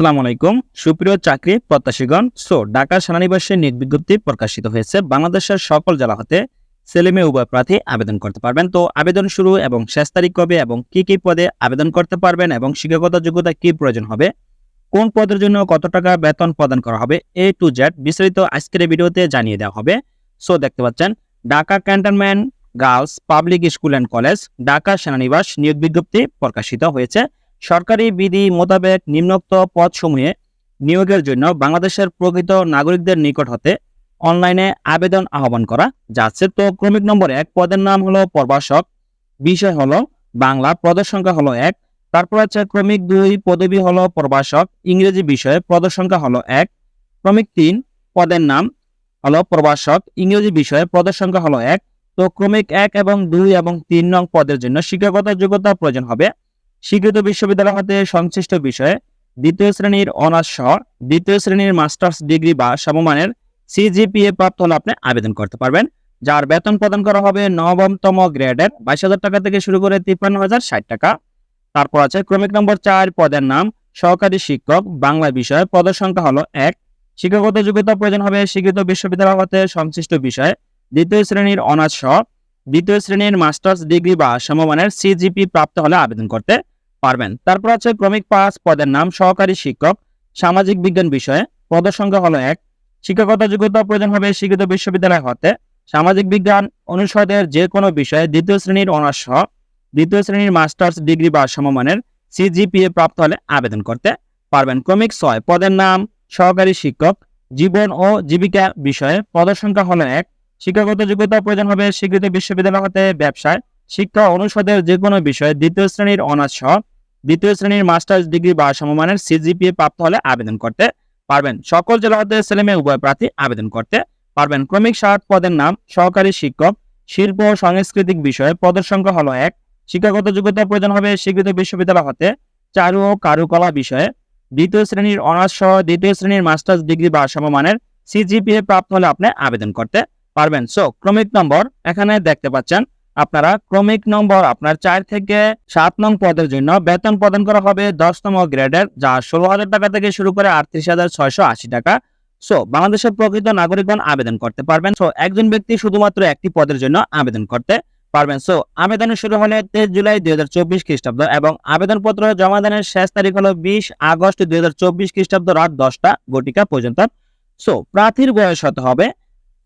আসসালামু আলাইকুম। সুপ্রিয় চাকরি প্রত্যাশীগণ, সো ঢাকা সেনানিবাসে নিয়োগ বিজ্ঞপ্তি প্রকাশিত হয়েছে। বাংলাদেশের সকল জেলা হতে ছেলেমেয়ে উভয় প্রার্থী আবেদন করতে পারবেন। তো আবেদন শুরু এবং শেষ তারিখ কবে এবং কি কি পদে আবেদন করতে পারবেন এবং শিক্ষাগত যোগ্যতা কি প্রয়োজন হবে? কোন পদের জন্য কত টাকা বেতন প্রদান করা হবে? এ টু জেড বিস্তারিত আজকের ভিডিওতে জানিয়ে দেওয়া হবে। সো দেখতে পাচ্ছেন, Dhaka cantonment girls public school and college, Dhaka সেনানিবাস নিয়োগ বিজ্ঞপ্তি প্রকাশিত হয়েছে। সরকারি বিধি মোতাবেক নিম্নোক্ত পদসমূহে নিয়োগের জন্য বাংলাদেশের প্রকৃত নাগরিকদের নিকট হতে অনলাইনে আবেদন আহ্বান করা যাচ্ছে। তো ক্রমিক নম্বর এক পদের নাম হলো প্রভাষক, বিষয় হলো বাংলা, পদের সংখ্যা হলো এক। তারপর আছে ক্রমিক দুই, পদবি হলো প্রভাষক, ইংরেজি বিষয়ে পদের সংখ্যা হলো এক। ক্রমিক তিন পদের নাম হলো প্রভাষক, ইংরেজি বিষয়ে পদের সংখ্যা হলো এক। তো ক্রমিক এক এবং দুই এবং তিন নং পদের জন্য শিক্ষাগত যোগ্যতা প্রয়োজন হবে। স্বীকৃত বিশ্ববিদ্যালয় হতে সংশ্লিষ্ট বিষয়ে দ্বিতীয় শ্রেণির অনার্স সহ দ্বিতীয় শ্রেণির মাস্টার্স ডিগ্রি বা সমমানের সিজিপিএ প্রাপ্ত হলে আপনি আবেদন করতে পারবেন, যার বেতন প্রদান করা হবে নবমতম গ্রেডের বাইশ হাজার টাকা থেকে শুরু করে তিপ্পান্ন হাজার ষাট টাকা। তারপর আছে ক্রমিক নম্বর চার পদের নাম, সহকারী শিক্ষক, বাংলা বিষয়ে পদের সংখ্যা হলো এক। শিক্ষাগত যোগ্যতা প্রয়োজন হবে স্বীকৃত বিশ্ববিদ্যালয় হতে সংশ্লিষ্ট বিষয়ে দ্বিতীয় শ্রেণির অনার্স সহ দ্বিতীয় শ্রেণির মাস্টার্স ডিগ্রি বা সমমানের সিজিপি প্রাপ্ত হলে আবেদন করতে পারবেন। তারপর আছে ক্রমিক পাঁচ, পদের নাম সহকারী শিক্ষক। সামাজিক বিজ্ঞান বিষয়ে পদের সংখ্যা হলো এক। শিক্ষাগত যোগ্যতা প্রয়োজন হবে স্বীকৃত বিশ্ববিদ্যালয় হতে। সামাজিক বিজ্ঞান অনুষদের যে কোনো বিষয়ে দ্বিতীয় শ্রেণির অনার্স দ্বিতীয় শ্রেণির মাস্টার্স ডিগ্রি বা সমমানের সিজিপিএ প্রাপ্ত হলে আবেদন করতে পারবেন। ক্রমিক ছয়, পদের নাম সহকারী শিক্ষক। জীবন ও জীবিকা বিষয়ে পদের সংখ্যা হলো এক। শিক্ষাগত যোগ্যতা প্রয়োজন হবে স্বীকৃত বিশ্ববিদ্যালয় হতে, ব্যবসায় শিক্ষা অনুষদের যে কোনো বিষয়ে দ্বিতীয় শ্রেণির অনার্স সহ দ্বিতীয় শ্রেণির মাস্টার্স ডিগ্রি বা সমমানের সিজিপিএ প্রাপ্ত হলে আবেদন করতে পারবেন। সকল জেলা হতে ছেলেমেয়ে উভয় প্রার্থী আবেদন করতে পারবেন। ক্রমিক ষাট পদের নাম, সহকারী শিক্ষক, শিল্প ও সাংস্কৃতিক বিষয়ে পদের সংখ্যা হলো এক। শিক্ষাগত যোগ্যতা প্রয়োজন হবে স্বীকৃত বিশ্ববিদ্যালয় হতে চারু ও কারুকলা বিষয়ে। দ্বিতীয় শ্রেণির অনার্স সহ দ্বিতীয় শ্রেণির মাস্টার্স ডিগ্রি বা সমমানের সিজিপিএ প্রাপ্ত হলে আপনি আবেদন করতে পারবেন। সো ক্রমিক নম্বর এখানে দেখতে পাচ্ছেন। আপনারা ক্রমিক নম্বর আপনার চার থেকে সাত নং পদের জন্য বেতন প্রদান করা হবে দশতম গ্রেডের, যা ষোলো হাজার টাকা থেকে শুরু করে আটত্রিশ হাজার ছয়শো আশি টাকা। সো বাংলাদেশের প্রকৃত নাগরিকগণ আবেদন করতে পারবেন। সো একজন ব্যক্তি শুধুমাত্র একটি পদের জন্য আবেদন করতে পারবেন। সো আবেদনের শুরু হলে তেইশ জুলাই দুই হাজার চব্বিশ খ্রিস্টাব্দ এবং আবেদনপত্র জমা দানের শেষ তারিখ হলো বিশ আগস্ট দুই হাজার চব্বিশ খ্রিস্টাব্দ রাত দশটা, গটিকা পর্যন্ত। সো প্রার্থীর বয়স হতে হবে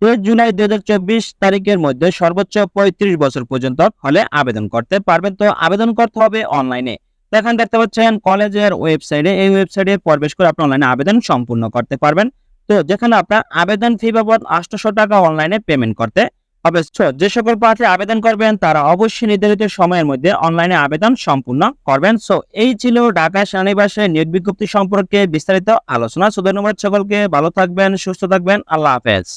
তেইশ জুলাই দুই হাজার চব্বিশ তারিখের মধ্যে সর্বোচ্চ পঁয়ত্রিশ বছর পর্যন্ত হলে আবেদন করতে পারবেন। তো আবেদন করতে হবে অনলাইনে। এখানে দেখতে পাচ্ছেন, কলেজের ওয়েবসাইটে, এই ওয়েবসাইটে প্রবেশ করে আপনি অনলাইনে আবেদন সম্পূর্ণ করতে পারবেন। তো যেখানে আপনার আবেদন ফি বাবদ আটশোশো টাকা অনলাইনে পেমেন্ট করতে হবে। যে সকল প্রার্থী আবেদন করবেন, তারা অবশ্যই নির্ধারিত সময়ের মধ্যে অনলাইনে আবেদন সম্পূর্ণ করবেন। সো এই ছিল ঢাকা সেনানিবাসে নিয়োগ বিজ্ঞপ্তি সম্পর্কে বিস্তারিত আলোচনা। সো নম্বর সকলকে, ভালো থাকবেন, সুস্থ থাকবেন, আল্লাহ হাফেজ।